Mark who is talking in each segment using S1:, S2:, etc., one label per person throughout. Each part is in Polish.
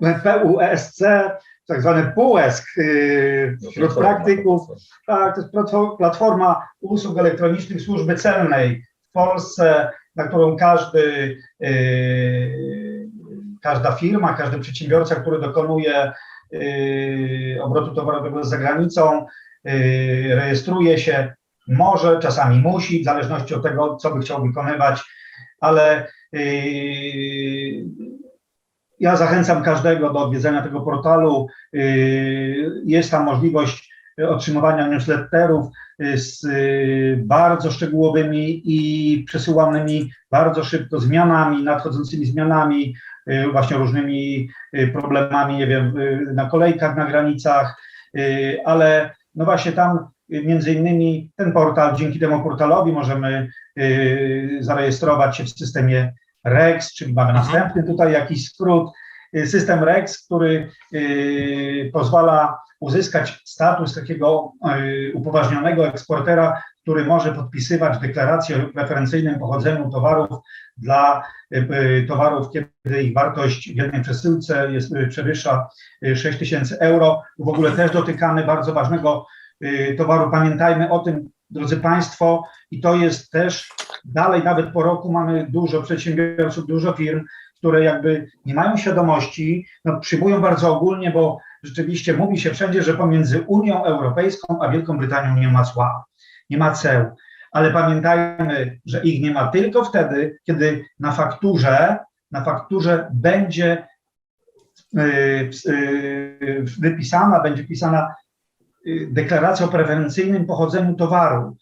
S1: PUSC, tak zwany PUESK y, wśród praktyków. Tak, to jest platfo- platforma usług elektronicznych służby celnej w Polsce, na którą każdy, y, każda firma, każdy przedsiębiorca, który dokonuje y, obrotu towarowego za granicą, rejestruje się, może, czasami musi, w zależności od tego, co by chciał wykonywać, ale ja zachęcam każdego do odwiedzenia tego portalu. Y, Jest tam możliwość otrzymywania newsletterów y, z y, bardzo szczegółowymi i przesyłanymi bardzo szybko zmianami, nadchodzącymi zmianami, właśnie różnymi problemami, nie wiem, na kolejkach, na granicach, ale no właśnie tam między innymi ten portal, dzięki temu portalowi możemy zarejestrować się w systemie REX, czyli mamy następny tutaj jakiś skrót, y, system REX, który y, pozwala uzyskać status takiego y, upoważnionego eksportera, który może podpisywać deklaracje o preferencyjnym pochodzeniu towarów dla towarów, kiedy ich wartość w jednej przesyłce jest, przewyższa y, 6 tysięcy euro. W ogóle też dotykamy bardzo ważnego towaru. Pamiętajmy o tym, drodzy Państwo, i to jest też dalej, nawet po roku mamy dużo przedsiębiorców, dużo firm, które jakby nie mają świadomości, no przyjmują bardzo ogólnie, bo rzeczywiście mówi się wszędzie, że pomiędzy Unią Europejską a Wielką Brytanią nie ma cła, nie ma ceł. Ale pamiętajmy, że ich nie ma tylko wtedy, kiedy na fakturze, na fakturze będzie y, y, wypisana, będzie pisana y, deklaracja o preferencyjnym pochodzeniu towaru.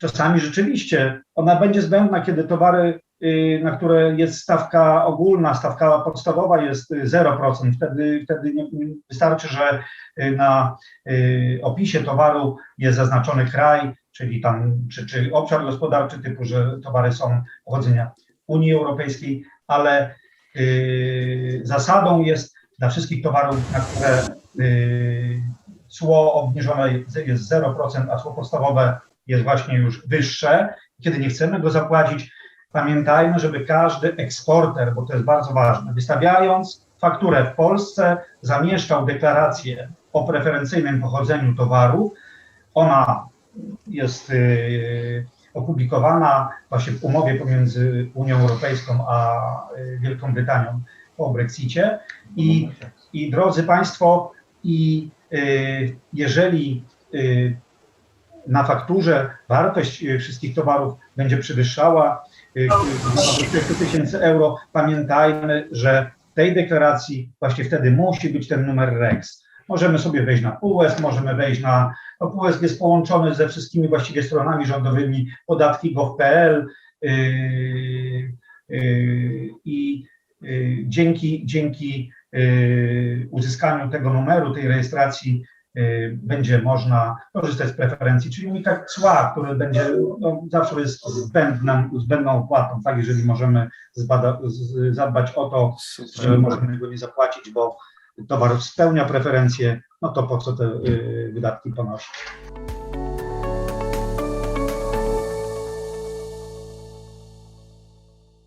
S1: Czasami rzeczywiście ona będzie zbędna, kiedy towary, y, na które jest stawka ogólna, stawka podstawowa jest y, 0%. Wtedy, wtedy nie, wystarczy, że y, na y, opisie towaru jest zaznaczony kraj, czyli tam, czy, czy obszar gospodarczy typu, że towary są pochodzenia Unii Europejskiej, ale y, zasadą jest dla wszystkich towarów, na które y, cło obniżone jest 0%, a cło podstawowe jest właśnie już wyższe. Kiedy nie chcemy go zapłacić, pamiętajmy, żeby każdy eksporter, bo to jest bardzo ważne, wystawiając fakturę w Polsce, zamieszczał deklarację o preferencyjnym pochodzeniu towaru. Ona jest y, opublikowana właśnie w umowie pomiędzy Unią Europejską a y, Wielką Brytanią po Brexicie. I, i drodzy Państwo, i y, jeżeli na fakturze wartość y, wszystkich towarów będzie przewyższała y, y, 40 tysięcy euro, pamiętajmy, że w tej deklaracji właśnie wtedy musi być ten numer REX. Możemy sobie wejść na PUES, możemy wejść na, no PUES jest połączony ze wszystkimi właściwie stronami rządowymi, podatki gov.pl yy, yy, i yy, dzięki, dzięki yy, uzyskaniu tego numeru, tej rejestracji będzie można korzystać z preferencji, czyli unikać cła, które będzie no, zawsze jest zbędną, zbędną opłatą, tak, jeżeli możemy zbada, z, zadbać o to, że możemy go nie zapłacić, bo towar spełnia preferencje, no to po co te y, wydatki ponosić?